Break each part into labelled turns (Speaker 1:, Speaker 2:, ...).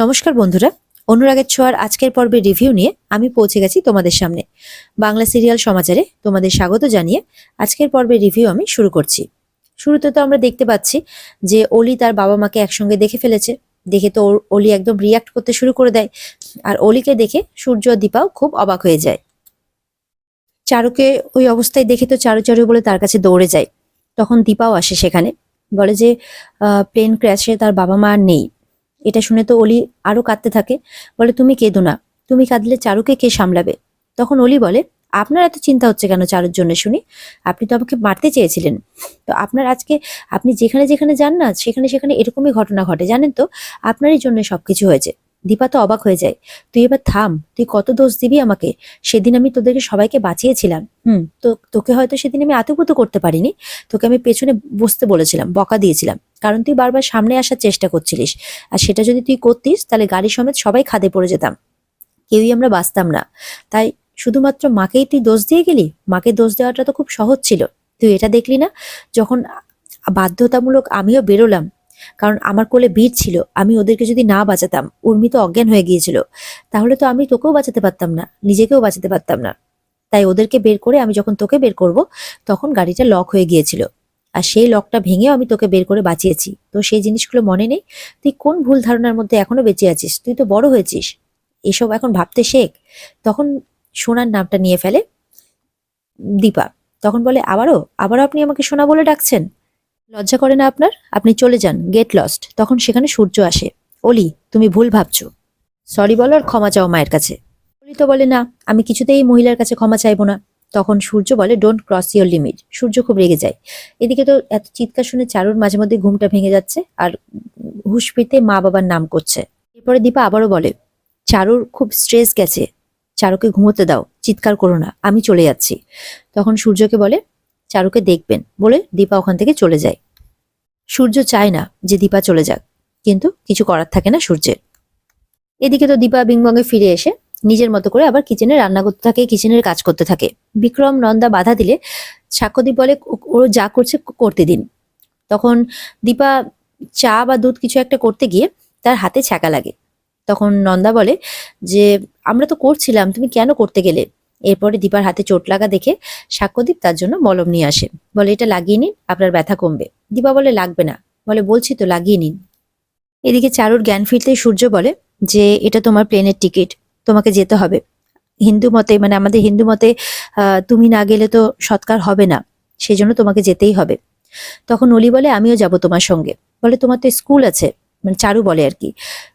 Speaker 1: নমস্কার বন্ধুরা, অনুরাগের ছোঁয়ার আজকের পর্বের রিভিউ নিয়ে আমি পৌঁছে গেছি তোমাদের সামনে। বাংলা সিরিয়াল সমাচারে তোমাদের স্বাগত জানিয়ে আজকের পর্বের রিভিউ আমি শুরু করছি। শুরুতে তো আমরা দেখতে পাচ্ছি যে অলি তার বাবা মাকে একসঙ্গে দেখে ফেলেছে। দেখে তো অলি একদম রিয়াক্ট করতে শুরু করে দেয়। আর অলিকে দেখে সূর্য দীপাও খুব অবাক হয়ে যায়। চারুকে ওই অবস্থায় দেখে তো চারু চারু বলে তার কাছে দৌড়ে যায়। তখন দীপাও আসে সেখানে। বলে যে প্লেন ক্র্যাশে তার বাবা মা আর নেই। এটা শুনে তো অলি আরও কাঁদতে থাকে। বলে, তুমি কেঁদো না। তুমি কাঁদলে চারুকে কে সামলাবে? তখন অলি বলে, আপনার এত চিন্তা হচ্ছে কেন চারুর জন্য শুনি? আপনি তো আমাকে মারতে চেয়েছিলেন। তো আপনার আজকে আপনি যেখানে যেখানে যান না, সেখানে সেখানে এরকমই ঘটনা ঘটে। জানেন তো, আপনারই জন্য সবকিছু হয়েছে। দীপা তো অবাক হয়ে যায়। তুই এবার থাম। তুই কত দোষ দিবি আমাকে? সেদিন আমি তোদেরকে সবাইকে বাঁচিয়েছিলাম। হুম, তো তোকে হয়তো সেদিন আমি আতঙ্কত করতে পারিনি। তোকে আমি পেছনে বসতে বলেছিলাম, বকা দিয়েছিলাম। কারণ তুই বারবার সামনে আসার চেষ্টা করছিলিস। আর সেটা যদি তুই করতিস, তাহলে গাড়ি সমেত সবাই খাদে পড়ে যেতাম। কেউই আমরা বাঁচতাম না। তাই শুধুমাত্র মাকেই তুই দোষ দিয়ে গেলি? মাকে দোষ দেওয়াটা তো খুব সহজ ছিল। তুই এটা দেখলি না? যখন বাধ্যতামূলক আমিও বেরোলাম, কারণ আমার কোলে ভিড় ছিল, আমি ওদেরকে যদি না বাঁচাতাম, উর্মি তো অজ্ঞান হয়ে গিয়েছিল, তাহলে তো আমি তোকেও বাঁচাতে পারতাম না, নিজেকেও বাঁচাতে পারতাম না। তাই ওদেরকে বের করে আমি যখন তোকে বের করব, তখন গাড়িটা লক হয়ে গিয়েছিল। আর সেই লকটা ভেঙেও আমি তোকে বের করে বাঁচিয়েছি। তো সেই জিনিসগুলো মনে নেই? তুই কোন ভুল ধারণার মধ্যে এখনও বেঁচে আছিস? তুই তো বড় হয়েছিস। এসব এখন ভাবতে শেখ। তখন সোনার নামটা নিয়ে ফেলে দীপা। তখন বলে, আবারও? আবারও আপনি আমাকে সোনা বলে ডাকছেন? লজ্জা করে না আপনার? আপনি চলে যান গেট লস্ট তখন সেখানে সূর্য আসে। অলি, তুমি ভুল ভাবছ। সরি বলো আর ক্ষমা চাও মায়ের কাছে। অলি তো বলে, না, আমি কিছুতেই মহিলার কাছে ক্ষমা চাইব না। তখন সূর্য বলে don't cross your limit Surya খুব রেগে যায়। এদিকে তো এত চিৎকার শুনে চারুর মাঝে মধ্যে ঘুমটা ভেঙে যাচ্ছে আর হুশ ফিরতে মা বাবার নাম করছে। এরপরে দীপা আবারও বলে, চারুর খুব স্ট্রেস গেছে। চারুকে ঘুমোতে দাও, চিৎকার করো না, আমি চলে যাচ্ছি। তখন সূর্যকে বলে, চারুকে দেখবেন। বলে দীপা ওখান থেকে চলে যায়। সূর্য চায় না যে দীপা চলে যাক, কিন্তু কিছু করার থাকে না সূর্যের। এদিকে তো দীপা বিংবঙ্গে ফিরে এসে নিজের মতো করে আবার কিচেনে রান্না করতে থাকে কিচেনের কাজ করতে থাকে। বিক্রম নন্দা বাধা দিলে সাক্ষ্যদীপ বলে, ও- যা করছে করতে দিন। তখন দীপা চা বা দুধ কিছু একটা করতে গিয়ে তার হাতে ছ্যাঁকা লাগে। তখন নন্দা বলে, যে, আমরা তো করছিলাম, তুমি কেন করতে গেলে? এরপরে দীপার হাতে চোট লাগা দেখে সাক্ষ্যদীপ তার জন্য মলম নিয়ে আসে। বলে, এটা লাগিয়ে নিন, আপনার ব্যথা কমবে। দীপা বলে, লাগবে না। বলে, বলছি তো, লাগিয়ে নিন। এদিকে চারুর জ্ঞান ফিরতেই সূর্য বলে, যে, এটা তোমার প্লেনের টিকিট তোমাকে যেতে হবে। হিন্দু মতে মানে আমাদের হিন্দু মতে তুমি না গেলে তো সৎকার হবে না সেই জন্য তোমাকে যেতেই হবে। তখন অলি বলে, আমিও যাব তোমার সঙ্গে। বলে, তোমার তো স্কুল আছে মানে চারু বলে আর কি।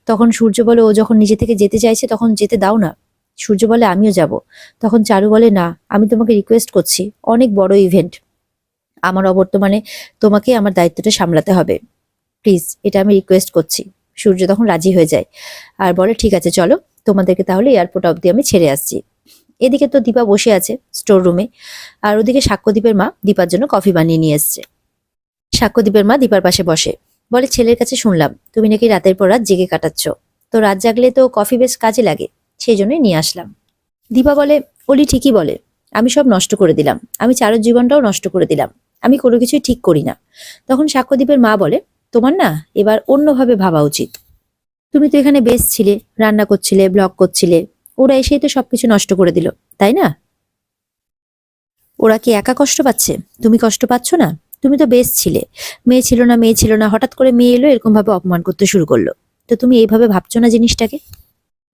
Speaker 1: তখন সূর্য বলে, ও যখন নিজে থেকে যেতে চাইছে, তখন যেতে দাও না। সূর্য বলে, আমিও যাব। তখন চারু বলে, না, আমি তোমাকে রিকোয়েস্ট করছি, অনেক বড় ইভেন্ট আমার অবর্তমানে তোমাকে আমার দায়িত্বটা সামলাতে হবে। প্লিজ এটা আমি রিকোয়েস্ট করছি। সূর্য তখন রাজি হয়ে যায়। আর বলে, ঠিক আছে, চলো। তোমাদেরকে তাহলে এয়ারপোর্ট অবধি আমি ছেড়ে আসছি। এদিকে তো দীপা বসে আছে স্টোর রুমে আর ওদিকে সাক্ষ্যদীপের মা দীপার জন্য কফি বানিয়ে নিয়ে এসছে। সাক্ষ্যদীপের মা দীপার পাশে বসে, বলে, ছেলের কাছে শুনলাম, তুমি নাকি রাতের পর রাত জেগে কাটাচ্ছ। তো রাত জাগলে তো কফি বেশ কাজে লাগে সেই জন্যই নিয়ে আসলাম। দীপা বলে, অলি ঠিকই বলে, আমি সব নষ্ট করে দিলাম, আমি চারুর জীবনটাও নষ্ট করে দিলাম, আমি কোনো কিছুই ঠিক করি না। তখন সাক্ষ্যদীপের মা বলে, তোমার না এবার অন্যভাবে ভাবা উচিত। তুমি তো এখানে বেশ ছিলে রান্না করছিলে ব্লগ করছিলে। ওরা এসেই তো সবকিছু নষ্ট করে দিল, তাই না? ওরা কি একা কষ্ট পাচ্ছে? তুমি কষ্ট পাচ্ছ না? তুমি তো বেশ ছিলে মেয়ে ছিল না, মেয়ে ছিল না, হঠাৎ করে মেয়ে এলো এরকম ভাবে অপমান করতে শুরু করল। তো তুমি এইভাবে ভাবছ না জিনিসটাকে?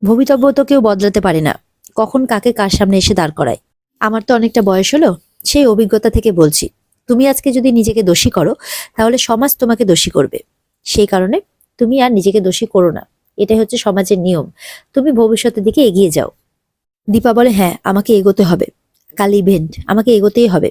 Speaker 1: ভবিতব্য তো কেউ বদলাতে পারে না। কখন কাকে কার সামনে এসে দাঁড় করায়? আমার তো অনেকটা বয়স হলো, সেই অভিজ্ঞতা থেকে বলছি। তুমি আজকে যদি নিজেকে দোষী করো, তাহলে সমাজ তোমাকে দোষী করবে। সেই কারণে তুমি আর নিজেকে দোষী করো না। এটাই হচ্ছে সমাজের নিয়ম। তুমি ভবিষ্যতের দিকে এগিয়ে যাও। দীপা বলে হ্যাঁ আমাকে এগোতে হবে। কাল ইভেন্ট আমাকে এগোতেই হবে।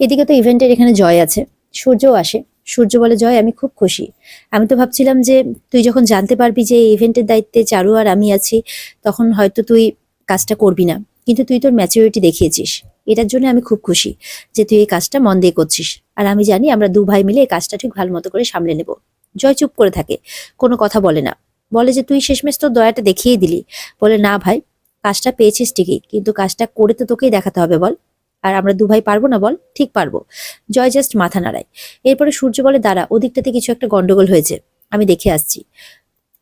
Speaker 1: এদিকে তো ইভেন্টের এখানে জয় আছে। সূর্যও আসে। সূর্য বলে, জয়, আমি খুব খুশি। আমি তো ভাবছিলাম যে তুই যখন জানতে পারবি যে এই ইভেন্টের দায়িত্বে চারু আর আমি আছি, তখন হয়তো তুই কাজটা করবি না। কিন্তু তুই তোর ম্যাচিউরিটি দেখিয়েছিস। এটার জন্য আমি খুব খুশি যে তুই এই কাজটা মন দিয়ে করছিস। আর আমি জানি আমরা দু ভাই মিলে এই কাজটা ঠিক ভালো মতো করে সামলে নেব। জয় চুপ করে থাকে। কোনো কথা বলে না। বলে যে, তুই শেষমেশ তোর দয়াটা দেখিয়ে দিলি। বলে, না ভাই, কাজটা পেয়েছিস ঠিকই, কিন্তু কাজটা করে তো তোকেই দেখাতে হবে, বল। আর আমরা দু ভাই পারব না, বল? ঠিক পারব। জয় জাস্ট মাথা নাড়ায়। এরপরে সূর্য বলে, দাঁড়া, ওদিকটাতে কিছু একটা গন্ডগোল হয়েছে। আমি দেখে আসছি।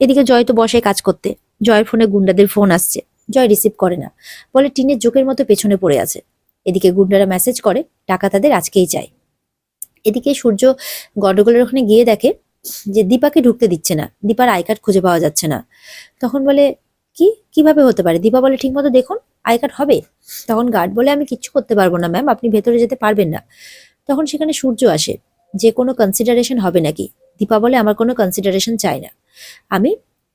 Speaker 1: এদিকে জয় তো বসে কাজ করতে। জয়ের ফোনে গুন্ডাদের ফোন আসছে। জয় রিসিভ করে না। বলে, টিনের জোকের মতো পেছনে পড়ে আছে। এদিকে গুন্ডারা মেসেজ করে, টাকা তাদের আজকেই চাই। এদিকে সূর্য গন্ডগোলের ওখানে গিয়ে দেখে যে দীপাকে ঢুকতে দিচ্ছে না, দীপার আই কার্ড খুঁজে পাওয়া যাচ্ছে না। তখন বলে, কি? কীভাবে হতে পারে? দীপা বলে, ঠিক মতো দেখুন, আই কার্ড হবে। তখন গার্ড বলে, আমি কিচ্ছু করতে পারব না ম্যাম, আপনি ভেতরে যেতে পারবেন না। তখন সেখানে সূর্য আসে, যে কোনো কনসিডারেশন হবে নাকি? দীপা বলে, আমার কোনো কনসিডারেশন চাই না। আমি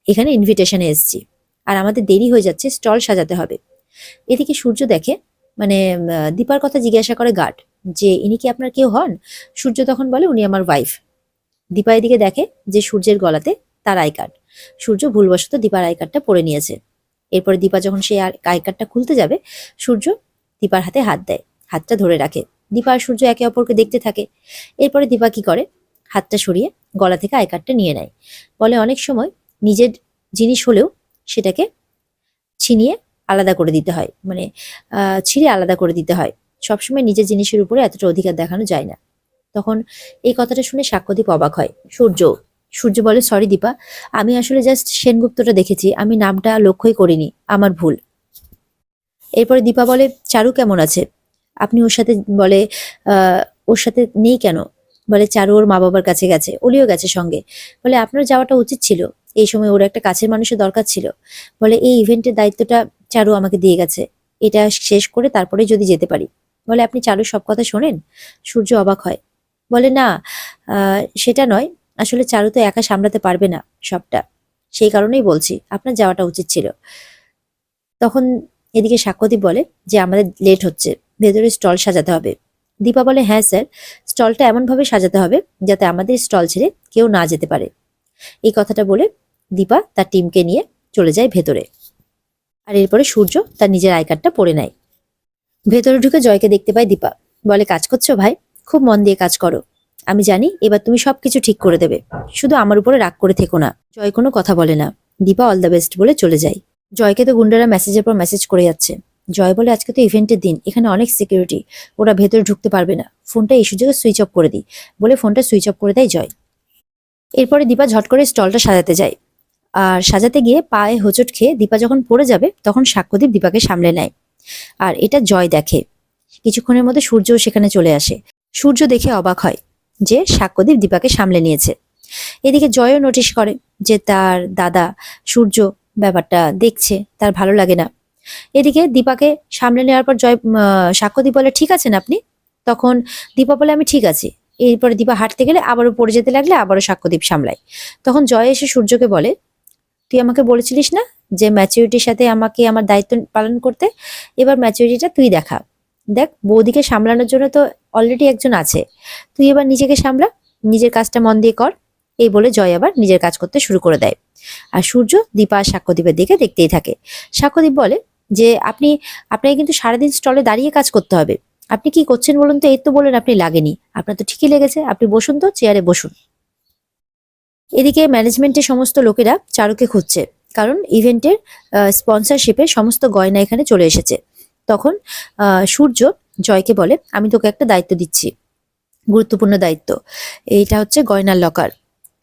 Speaker 1: এখানে ইনভিটেশনে এসেছি, আর আমাদের দেরি হয়ে যাচ্ছে, স্টল সাজাতে হবে। এদিকে সূর্য দেখে মানে দীপার কথা জিজ্ঞাসা করে গার্ড, যে, ইনি কি আপনার কেউ হন? সূর্য তখন বলে, উনি আমার ওয়াইফ দীপা এদিকে দেখে যে সূর্যের গলাতে তার আই কার্ড। সূর্য ভুলবশত দীপার আই কার্ডটা পরে নিয়েছে। এরপরে দীপা যখন সেই আই কার্ডটা খুলতে যাবে, সূর্য দীপার হাতে হাত দেয়, হাতটা ধরে রাখে। দীপা আর সূর্য একে অপরকে দেখতে থাকে। এরপরে দীপা কি করে? হাতটা সরিয়ে গলা থেকে আই কার্ডটা নিয়ে নেয়। বলে অনেক সময় নিজের জিনিস হলেও সেটাকে ছিনিয়ে আলাদা করে দিতে হয়। মানে ছিঁড়ে আলাদা করে দিতে হয়। সবসময় নিজের জিনিসের উপরে এতটা অধিকার দেখানো যায় না। তখন এই কথাটা শুনে সাক্ষ্যদীপ অবাক হয়। সূর্য সূর্য বলে সরি দীপা আমি আসলে জাস্ট সেনগুপ্তটা দেখেছি। আমি নামটা লক্ষ্যই করিনি আমার ভুল। এরপরে দীপা বলে চারু কেমন আছে? আপনি ওর সাথে বলে আহ, ওর সাথে নেই কেন? বলে চারু ওর মা বাবার কাছে গেছে অলিও গেছে সঙ্গে। বলে আপনার যাওয়াটা উচিত ছিল। এই সময় ওর একটা কাছের মানুষের দরকার ছিল। বলে এই ইভেন্টের দায়িত্বটা চারু আমাকে দিয়ে গেছে। এটা শেষ করে তারপরে যদি যেতে পারি। বলে আপনি চারুর সব কথা শোনেন? সূর্য অবাক হয়। বলে, না সেটা নয়। আসলে চারু তো একা সামলাতে পারবে না সবটা। সেই কারণেই বলছি, আপনার যাওয়াটা উচিত ছিল। তখন এদিকে সাক্ষ্যদীপ বলে যে, আমাদের লেট হচ্ছে। ভেতরে স্টল সাজাতে হবে। দীপা বলে হ্যাঁ স্যার, স্টলটা এমনভাবে সাজাতে হবে যাতে আমাদের স্টল ছেড়ে কেউ না যেতে পারে। এই কথাটা বলে দীপা তার টিমকে নিয়ে চলে যায় ভেতরে। আর এরপরে সূর্য তার নিজের আই কার্ডটা পরে নেয়। ভেতরে ঢুকে জয়কে দেখতে পায় দীপা। বলে, কাজ করছ ভাই? খুব মন দিয়ে কাজ করো। আমি জানি এবার তুমি সবকিছু ঠিক করে দেবে। শুধু আমার উপরে রাগ করে থেকো না। জয় কোনো কথা বলে না। দীপা অল দ্য বেস্ট বলে চলে যায়। জয়কে তো গুন্ডারা মেসেজের পর মেসেজ করে যাচ্ছে। জয় বলে, আজকে তো ইভেন্টের দিন। এখানে অনেক সিকিউরিটি ওরা ভেতরে ঢুকতে পারবে না। ফোনটা এই সুযোগে সুইচ অফ করে দিই। বলে ফোনটা সুইচ অফ করে দেয় জয়। এরপরে দীপা ঝট করে স্টলটা সাজাতে যায়। আর সাজাতে গিয়ে পায়ে হোঁচট খেয়ে দীপা যখন পড়ে যাবে, তখন সাক্ষ্যদীপ দীপাকে সামলে নেয়। আর এটা জয় দেখে। কিছুক্ষণের মধ্যে সূর্যও সেখানে চলে আসে। সূর্য দেখে অবাক হয় যে সাক্ষ্যদীপ দীপাকে সামলে নিয়েছে। এদিকে জয়ও নোটিশ করে যে তার দাদা সূর্য ব্যাপারটা দেখছে, তার ভালো লাগে না। এদিকে দীপাকে সামলে নেওয়ার পর জয় সাক্ষ্যদীপ বলে, ঠিক আছেন আপনি? তখন দীপা বলে, আমি ঠিক আছি। এরপরে দীপা হাঁটতে গেলে আবারও পড়ে যেতে লাগলে আবারও সাক্ষ্যদীপ সামলায়। তখন জয় এসে সূর্যকে বলে, তুই আমাকে বলেছিলিস না যে ম্যাচুরিটির সাথে আমাকে আমার দায়িত্ব পালন করতে? এবার ম্যাচুরিটিটা তুই দেখা। দেখ, বৌদিকে সামলানোর জন্য তো অলরেডি একজন আছে। তুই এবার নিজেকে সামলা, নিজের কাজটা মন দিয়ে কর। এই বলে জয় আবার নিজের কাজ করতে শুরু করে দেয়। আর সূর্য দীপা আর সাক্ষ্যদীপের দিকে দেখতেই থাকে। সাক্ষ্যদীপ বলে যে, আপনি, আপনাকে কিন্তু সারাদিন স্টলে দাঁড়িয়ে কাজ করতে হবে। আপনি কি করছেন বলুন তো? এই তো বলেন আপনি লাগেনি। আপনার তো ঠিকই লেগেছে। আপনি বসুন তো, চেয়ারে বসুন। এদিকে ম্যানেজমেন্টের সমস্ত লোকেরা চারুকে খুঁজছে। কারণ ইভেন্টের স্পন্সরশিপে সমস্ত গয়না এখানে চলে এসেছে। তখন সূর্য জয়কে বলে, আমি তোকে একটা দায়িত্ব দিচ্ছি। গুরুত্বপূর্ণ দায়িত্ব। এইটা হচ্ছে গয়নার লকার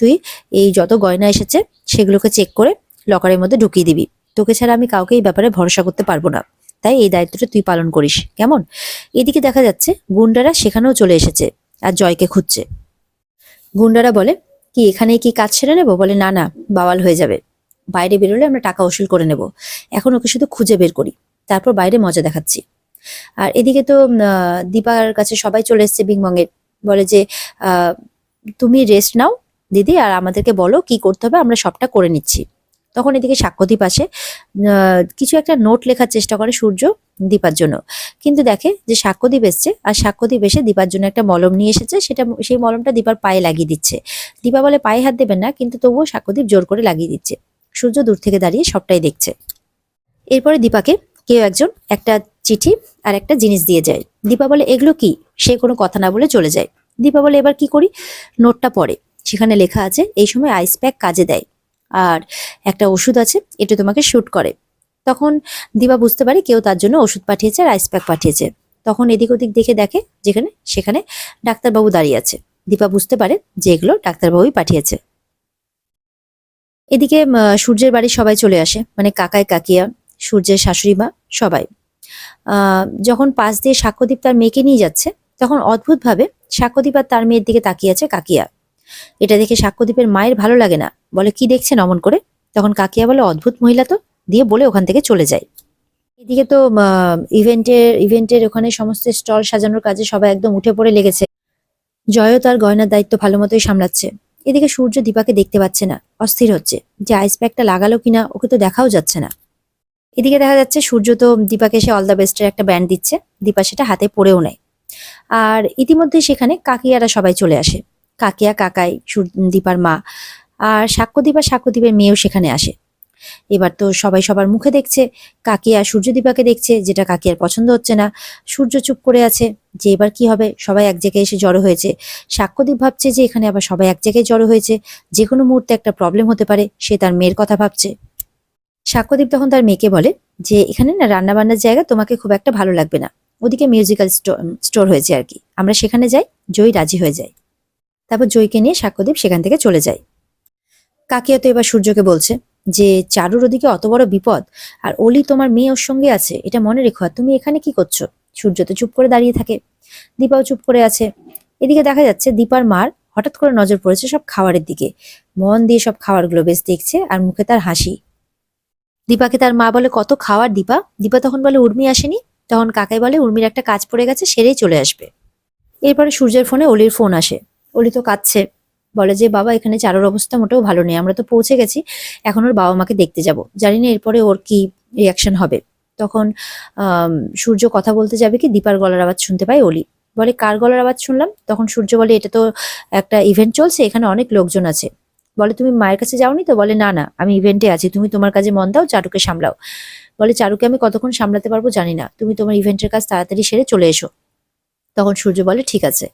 Speaker 1: তুই এই যত গয়না এসেছে, সেগুলোকে চেক করে লকারের মধ্যে ঢুকিয়ে দিবি। তোকে ছাড়া আমি কাউকে এই ব্যাপারে ভরসা করতে পারব না। তাই এই দায়িত্বটা তুই পালন করিস। কেমন? এদিকে দেখা যাচ্ছে, গুন্ডারা সেখানেও চলে এসেছে আর জয়কে খুঁজছে। গুন্ডারা বলে, কি এখানে কি কাজ সেরে নেব? বলে, না না, বাওয়াল হয়ে যাবে। বাইরে বেরোলে আমরা টাকা ওসুল করে নেব। এখন ওকে শুধু খুঁজে বের করি। তারপর বাইরে মজা দেখাচ্ছি। আর এদিকে তো দীপার কাছে সবাই চলে এসছে বিংবঙ্গের বলে যে তুমি রেস্ট নাও দিদি, আর আমাদেরকে বলো কি করতে হবে, আমরা সবটা করে নিচ্ছি। তখন এদিকে সাক্ষ্যদীপ আসে কিছু একটা নোট লেখার চেষ্টা করে সূর্য দীপার জন্য। কিন্তু দেখে যে সাক্ষ্যদীপ এসছে, আর সাক্ষ্যদীপ এসে দীপার জন্য একটা মলম নিয়ে এসেছে, সেটা, সেই মলমটা দীপার পায়ে লাগিয়ে দিচ্ছে। দীপা বলে, পায়ে হাত দেবেন না, কিন্তু তবুও সাক্ষ্যদীপ জোর করে লাগিয়ে দিচ্ছে। সূর্য দূর থেকে দাঁড়িয়ে সবটাই দেখছে। এরপরে দীপাকে কেউ একজন একটা চিঠি আর একটা জিনিস দিয়ে যায়। দীপা বলে, এগুলো কি? সে কোনো কথা না বলে চলে যায়। দীপা বলে, এবার কি করি? নোটটা পড়ে। সেখানে লেখা আছে, এই সময় আইস প্যাক কাজে দেয় আর একটা ওষুধ আছে, এটা তোমাকে শ্যুট করে। তখন দীপা বুঝতে পারে কেউ তার জন্য ওষুধ পাঠিয়েছে আর আইস প্যাক পাঠিয়েছে। তখন এদিক ওদিক দেখে দেখে যেখানে, সেখানে ডাক্তারবাবু দাঁড়িয়ে আছে। দীপা বুঝতে পারে যে এগুলো ডাক্তারবাবুই পাঠিয়েছে। এদিকে সূর্যের বাড়ি সবাই চলে আসে। মানে কাকায়, কাকিয়া সূর্যের শাশুড়ি মা, সবাই। যখন পাশ দিয়ে সাক্ষ্যদীপ তার মেয়েকে নিয়ে যাচ্ছে, তখন অদ্ভুতভাবে সাক্ষ্যদীপ আর তার মেয়ের দিকে তাকিয়ে আছে কাকিয়া। এটা দেখে সাক্ষ্যদীপের মায়ের ভালো লাগে না, বলে, কি দেখছেন অমন করে? তখন কাকিয়া বলে, অদ্ভুত মহিলা তো, দিয়ে বলে, ওখান থেকে চলে যায় এদিকে তো ইভেন্টের ইভেন্টের ওখানে সমস্ত স্টল সাজানোর কাজে সবাই একদম উঠে পড়ে লেগেছে। জয়ও তার গয়নার দায়িত্ব ভালো মতোই সামলাচ্ছে। এদিকে সূর্য দীপাকে দেখতে পাচ্ছে না, অস্থির হচ্ছে। যে আইস প্যাকটা লাগালো কিনা, ওকে তো দেখাও যাচ্ছে না। এদিকে দেখা যাচ্ছে সূর্য তো দীপাকে সে অল দ্য বেস্টের একটা ব্যান্ড দিচ্ছে। দীপা সেটা হাতে পরেও নেয়। আর ইতিমধ্যে সেখানে কাকিয়ারা সবাই চলে আসে। কাকিয়া, কাকাই দীপার মা আর সাক্ষ্যদীপ আর সাক্ষ্যদীপের মেয়েও সেখানে আসে। এবার তো সবাই সবার মুখে দেখছে, কাকিয়া সূর্যদীপাকে দেখছে, যেটা কাকিয়ার পছন্দ হচ্ছে না। সূর্য চুপ করে আছে, যে এবার কি হবে? সবাই এক জায়গায় এসে জড়ো হয়েছে। সাক্ষ্যদীপ ভাবছে যে এখানে আবার সবাই এক জায়গায় জড়ো হয়েছে। যে কোনো মুহূর্তে একটা প্রবলেম হতে পারে, সে তার মেয়ের কথা ভাবছে। সাক্ষ্যদীপ তখন তার মেয়েকে বলে যে, এখানে না রান্না বান্নার জায়গা তোমাকে খুব একটা ভালো লাগবে না। ওদিকে মিউজিক্যাল স্টোর হয়েছে আর কি। আমরা সেখানে যাই, জয়ী রাজি হয়ে যায়। তারপর জয়কে নিয়ে সাক্ষ্যদীপ সেখান থেকে চলে যায়। কাকিয়া তো এবার সূর্যকে বলছে যে, চারুর ওদিকে অত বড় বিপদ, আর অলি তোমার মেয়ে ওর সঙ্গে আছে, এটা মনে রেখো, আর তুমি এখানে কি করছ? সূর্য তো চুপ করে দাঁড়িয়ে থাকে। দীপাও চুপ করে আছে। এদিকে দেখা যাচ্ছে দীপার মার হঠাৎ করে নজর পড়েছে সব খাবারের দিকে। মন দিয়ে সব খাবারগুলো বেশ দেখছে আর মুখে তার হাসি। দীপাকে তার মা বলে, কত খাওয়ার দীপা? দীপা তখন বলে, উর্মি আসেনি। তখন কাকাই বলে, উর্মির একটা কাজ পড়ে গেছে, সেরেই চলে আসবে। এরপরে সূর্যের ফোনে অলির ফোন আসে। অলি তো কাঁদছে। বলে যে, বাবা, এখানে চারোর অবস্থা মোটেও ভালো নেই, আমরা তো পৌঁছে গেছি, এখন ওর বাবা মাকে দেখতে যাব। জানি না এরপরে ওর কি রিয়াকশন হবে। তখন সূর্য কথা বলতে যাবে কি, দীপার গলার আওয়াজ শুনতে পায় অলি। বলে, কার গলার আওয়াজ শুনলাম? তখন সূর্য বলে, এটা তো একটা ইভেন্ট চলছে, এখানে অনেক লোকজন আছে। বলে, তুমি মায়ের কাছে যাওনি তো? বলে, না না, আমি ইভেন্টে আছি। তুমি তোমার কাজে মন দাও, চারুকে সামলাও। বলে, চারুকে আমি কতক্ষণ সামলাতে পারব জানি না। তুমি তোমার ইভেন্টের কাজ তাড়াতাড়ি সেরে চলে এসো। তখন সূর্য বলে, ঠিক আছে।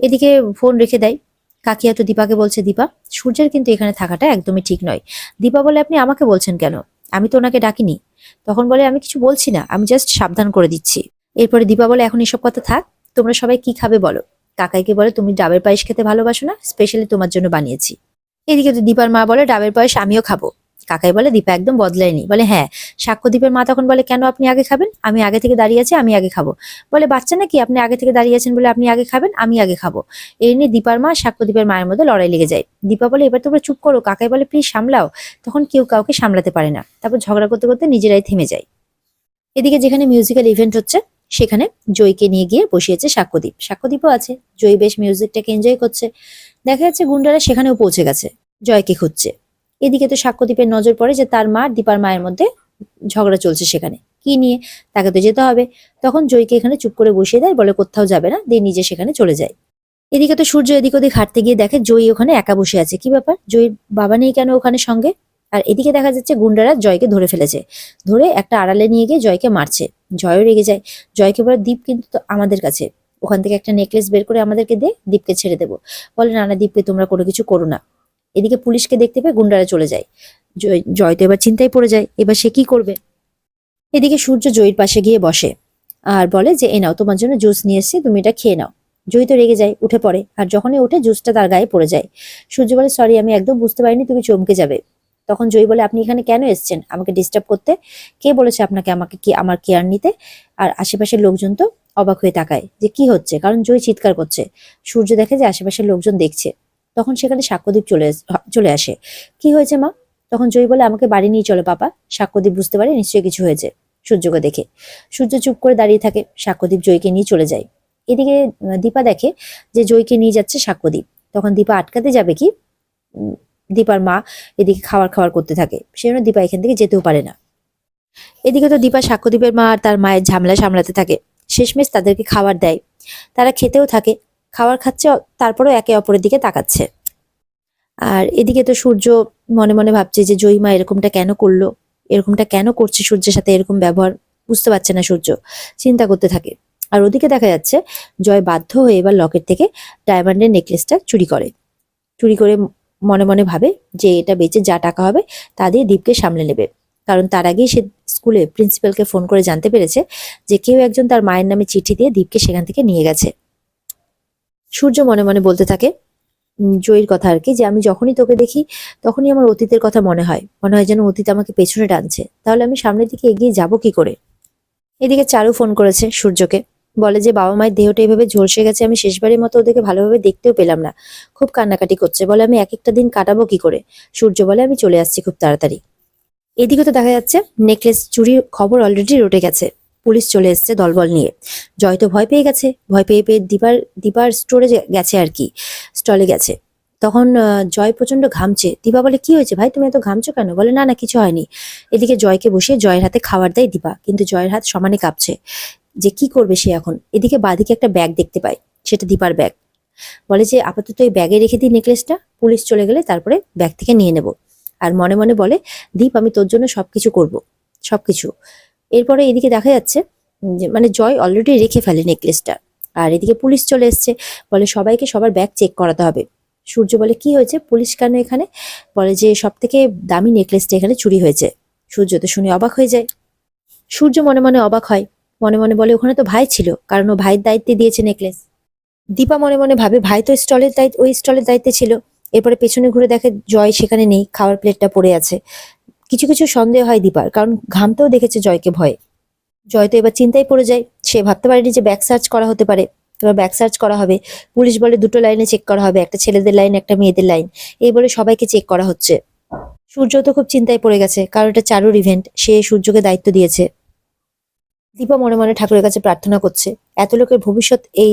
Speaker 1: এদিকে ফোন রেখে দেয়। কাকিয়া তো দীপাকে বলছে, দীপা, সূর্যের কিন্তু এখানে থাকাটা একদমই ঠিক নয়। দীপা বলে, আপনি আমাকে বলছেন কেন? আমি তো ওনাকে ডাকিনি। তখন বলে, আমি কিছু বলছি না, আমি জাস্ট সাবধান করে দিচ্ছি। এরপরে দীপা বলে, এখন এসব কথা থাক, তোমরা সবাই কি খাবে বলো? কাকাইকে বলে, তুমি ডাবের পায়েস খেতে ভালোবাসো না স্পেশালি তোমার জন্য বানিয়েছি। এদিকে তো দীপার মা বলে, ডাবের পায়েস আমিও খাব। কাকাই বলে, দীপা একদম বদলায়নি। বলে হ্যাঁ। সাক্ষ্যদীপের মা তখন বলে, কেন আপনি আগে খাবেন? আমি আগে থেকে দাঁড়িয়ে আছি, আমি আগে খাব। বলে, বাচ্চা নাকি? আপনি আগে থেকে দাঁড়িয়ে আছেন বলে আপনি আগে খাবেন, আমি আগে খাব। এই নিয়ে দীপার মা সাক্ষ্যদীপের মায়ের মধ্যে লড়াই লেগে যায়। দীপা বলে, এবার তোমরা চুপ করো। কাকাই বলে, প্লিজ সামলাও। তখন কেউ কাউকে সামলাতে পারে না। তারপর ঝগড়া করতে করতে নিজেরাই থেমে যায়। এদিকে যেখানে মিউজিক্যাল ইভেন্ট হচ্ছে, সেখানে জয়কে নিয়ে গিয়ে বসিয়েছে সাক্ষ্যদীপ সাক্ষ্যদীপও আছে। জয় বেশ মিউজিকটাকে এনজয় করছে। দেখা যাচ্ছে গুন্ডারা সেখানেও পৌঁছে গেছে। জয়কে খুঁজছে। এদিকে তো সাক্ষ্যদীপের নজর পড়ে যে তার মা দীপার মায়ের মধ্যে ঝগড়া চলছে সেখানে। কি নিয়ে? তাকে তো যেতে হবে। তখন জয়কে এখানে চুপ করে বসিয়ে দেয়, বলে কোথাও যাবে না, দিয়ে নিজে সেখানে চলে যায়। এদিকে তো সূর্য এদিক ওদিক হাঁটতে গিয়ে দেখে জয়ী ওখানে একা বসে আছে। কি ব্যাপার? জয়ীর বাবা নেই কেন ওখানে সঙ্গে? আর এদিকে দেখা যাচ্ছে গুন্ডারা জয়কে ধরে ফেলেছে। ধরে একটা আড়ালে নিয়ে গিয়ে জয়কে মারছে। জয়ও রেগে যায়। জয়কে বলে, দীপ কিন্তু তো আমাদের কাছে। ওখান থেকে একটা নেকলেস বের করে আমাদেরকে দে, দীপকে ছেড়ে দেবো। বলে, না না, দীপকে তোমরা কোনো কিছু করো না। এদিকে পুলিশকে দেখতে পেয়ে গুন্ডারা চলে যায়। জয় তো এবার চিন্তায় পড়ে যায়, এবার সে কি করবে? এদিকে সূর্য জয়ীর পাশে গিয়ে বসে আর বলে যে এ নাও, তোমার জন্য জুস নিয়ে এসেছি, তুমি এটা খেয়ে নাও। জয়ী তো রেগে যায়, উঠে পড়ে আর যখনই উঠে জুসটা তার গায়ে পড়ে যায়। সূর্য বলে, সরি, আমি একদম বুঝতে পারিনি, তুমি চমকে যাবে। তখন জয়ী বলে, আপনি এখানে কেন এসছেন? আমাকে ডিস্টার্ব করতে? কে বলেছে, আপনাকে আমাকে কি, আমার কেয়ার নিতে? আর আশেপাশের লোকজন তো অবাক হয়ে তাকায় যে, কি হচ্ছে? কারণ জয় চিৎকার করছে। সূর্য দেখে যে, আশেপাশের লোকজন দেখছে। তখন সেখানে সাক্ষ্যদীপ চলে চলে আসে। কি হয়েছে মা? তখন জয়ী বলে, আমাকে বাড়ি নিয়ে চলো বাবা সাক্ষ্যদীপ বুঝতে পারে, নিশ্চয়ই কিছু হয়েছে সূর্যকে দেখে সূর্য চুপ করে দাঁড়িয়ে থাকে সাক্ষ্যদীপ জয়কে নিয়ে চলে যায়। এদিকে দীপা দেখে যে জয়কে নিয়ে যাচ্ছে সাক্ষ্যদীপ তখন দীপা আটকাতে যাবে কি? দীপার মা এদিকে খাওয়ার খাওয়ার করতে থাকে। সেই জন্য দীপা এখান থেকে যেতেও পারে না। এদিকে তো দীপা সাক্ষ্যদীপের মা আর তার মায়ের ঝামেলা সামলাতে থাকে। শেষমেশ তাদেরকে খাবার দেয়। তারা খেতেও থাকে। খাবার খাচ্ছে, তারপরেও একে অপরের দিকে তাকাচ্ছে। আর এদিকে তো সূর্য মনে মনে ভাবছে যে জয়ীমা এরকমটা কেন করল? এরকমটা কেন করছে সূর্যের সাথে এরকম ব্যবহার? বুঝতে পারছে না সূর্য। চিন্তা করতে থাকে। আর ওদিকে দেখা যাচ্ছে, জয় বাধ্য হয়ে এবার লকেট থেকে ডায়মন্ডের নেকলেসটা চুরি করে। চুরি করে মনে মনে ভাবে যে, এটা বেচে যা টাকা হবে, তা দিয়ে দীপকে সামলে নেবে। কারণ তার আগেই সে স্কুলে প্রিন্সিপালকে ফোন করে জানতে পেরেছে যে, কেউ একজন তার মায়ের নামে চিঠি দিয়ে দীপকে সেখান থেকে নিয়ে গেছে। সূর্য মনে মনে বলতে থাকে জয়ীর কথা আর কি, যে আমি যখনই তোকে দেখি, তখনই আমার অতীতের কথা মনে হয়। মনে হয় যেন অতীত আমাকে পেছনে টানছে। তাহলে আমি সামনের দিকে এগিয়ে যাব কি করে? এদিকে চারু ফোন করেছে সূর্যকে। বলে যে, বাবা মায়ের দেহটা এভাবে ঝলসে গেছে, আমি শেষবারের মতো ওদেরকে ভালোভাবে দেখতেও পেলাম না। খুব কান্নাকাটি করছে। বলে, আমি এক একটা দিন কাটাবো কি করে? সূর্য বলে, আমি চলে আসছি খুব তাড়াতাড়ি। এদিকে তো দেখা যাচ্ছে, নেকলেস চুরির খবর অলরেডি রটে গেছে। পুলিশ চলে এসেছে দলবল নিয়ে। জয় তো ভয় পেয়ে গেছে, ভয় পেয়ে পেয়ে দীপার দীপার স্টোরে গেছে আর কি স্টলে গেছে। তখন জয় প্রচণ্ড ঘামছে। দীপা বলে, কি হয়েছে ভাই? তুমি এত ঘামছো কেন? বলে, না না, কিছু হয়নি। এদিকে জয়কে বসিয়ে জয়ের হাতে খাবার দেয় দীপা, কিন্তু জয়ের হাত সমানে কাঁপছে। যে, কি করবে সে এখন? এদিকে বাদিকে একটা ব্যাগ দেখতে পায়, সেটা দীপার ব্যাগ বলে যে, আপাতত এই ব্যাগে রেখে দিই নেকলেসটা পুলিশ চলে গেলে তারপরে ব্যাগ থেকে নিয়ে নেব। আর মনে মনে বলে, দীপ, আমি তোর জন্য সবকিছু করব, সবকিছু। এরপরে এদিকে দেখা যাচ্ছে মানে জয় অলরেডি রেখে ফেলে নেকলেসটা আর এদিকে পুলিশ চলে এসছে, বলে সবাইকে সবার ব্যাগ চেক করাতে হবে। সূর্য বলে, কি হয়েছে? পুলিশ কেন এখানে? বলে যে সব থেকে দামি নেকলেসটা এখানে চুরি হয়েছে। সূর্য তো শুনে অবাক হয়ে যায়। সূর্য মনে মনে অবাক হয়, মনে মনে বলে, ওখানে তো ভাই ছিল, কারণ ও ভাইয়ের দায়িত্বে দিয়েছে নেকলেস দীপা মনে মনে ভাবে, ভাই তো স্টলের দায়িত্ব, ওই স্টলের দায়িত্বে ছিল। এরপরে পেছনে ঘুরে দেখে, জয় সেখানে নেই, খাওয়ার প্লেটটা পড়ে আছে। কিছু কিছু সন্দেহ হয় দীপার, কারণ ঘামতেও দেখেছে জয়কে ভয়ে। জয় তো এবার চিন্তায় পড়ে যায়, সে ভাবতে পারেনি যে ব্যাক সার্চ করা হতে পারে। এবার ব্যাক সার্চ করা হবে, পুলিশ বলে দুটো লাইনে চেক করা হবে, একটা ছেলেদের লাইন একটা মেয়েদের লাইন এই বলে সবাইকে চেক করা হচ্ছে। সূর্য তো খুব চিন্তায় পড়ে গেছে, কারণ এটা চারুর ইভেন্ট সে সূর্যকে দায়িত্ব দিয়েছে। দীপা মনে মনে ঠাকুরের কাছে প্রার্থনা করছে, এত লোকের ভবিষ্যৎ এই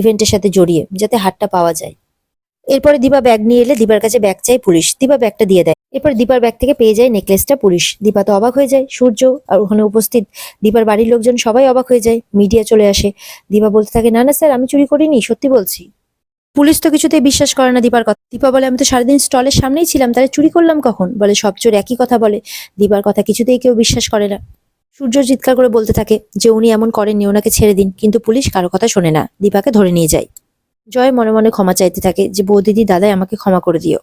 Speaker 1: ইভেন্টের সাথে জড়িয়ে, যাতে হাতটা পাওয়া যায়। এরপরে দীপা ব্যাগ নিয়ে এলে দীপার কাছে ব্যাগ চাই পুলিশ। দীপা ব্যাগটা দিয়ে দেয়। এরপর দীপার ব্যাগ থেকে পেয়ে যায় নেকলেসটা পুলিশ। দীপা তো অবাক হয়ে যায়। সূর্য আর ওখানে উপস্থিত। দীপার বাড়ির লোকজন সবাই অবাক হয়ে যায়। মিডিয়া চলে আসে। দীপা বলতে থাকে, না না, স্যার, আমি চুরি করিনি, সত্যি বলছি। পুলিশ তো কিছুতেই বিশ্বাস করে না দীপার কথা। দীপা বলে, আমি তো সারাদিন স্টলের সামনেই ছিলাম, তাহলে চুরি করলাম কখন? বলে, সব চোর একই কথা বলে। দীপার কথা কিছুতেই কেউ বিশ্বাস করে না। সূর্য চিৎকার করে বলতে থাকে যে, উনি এমন করেননি, ওনাকে ছেড়ে দিন। কিন্তু পুলিশ কারও কথা শোনে না। দীপাকে ধরে নিয়ে যায়। জয় মনে মনে ক্ষমা চাইতে থাকে যে, বৌদিদি, দাদাই আমাকে ক্ষমা করে দিও।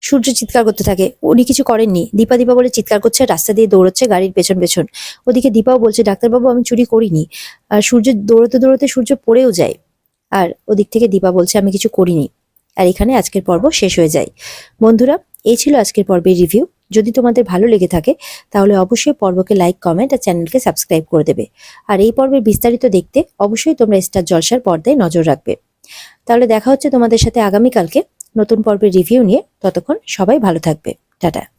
Speaker 1: সূর্য চিৎকার করতে থাকে, উনি কিছু করেননি। দীপা দীপা বলে চিৎকার করছে, রাস্তা দিয়ে দৌড়চ্ছে গাড়ির পেছন পেছন। ওদিকে দীপাও বলছে, ডাক্তারবাবু, আমি চুরি করিনি। আর সূর্য দৌড়তে দৌড়তে সূর্য পড়েও যায়। আর ওদিক থেকে দীপা বলছে, আমি কিছু করিনি। আর এখানে আজকের পর্ব শেষ হয়ে যায়। বন্ধুরা, এই ছিল আজকের পর্বের রিভিউ। যদি তোমাদের ভালো লেগে থাকে, তাহলে অবশ্যই পর্বকে লাইক, কমেন্ট আর চ্যানেলকে সাবস্ক্রাইব করে দেবে। আর এই পর্বের বিস্তারিত দেখতে অবশ্যই তোমরা স্টার জলসার পর্দায় নজর রাখবে। তাহলে দেখা হচ্ছে তোমাদের সাথে আগামীকালকে নতুন পর্বের রিভিউ নিয়ে। ততক্ষণ সবাই ভালো থাকবে। টাটা।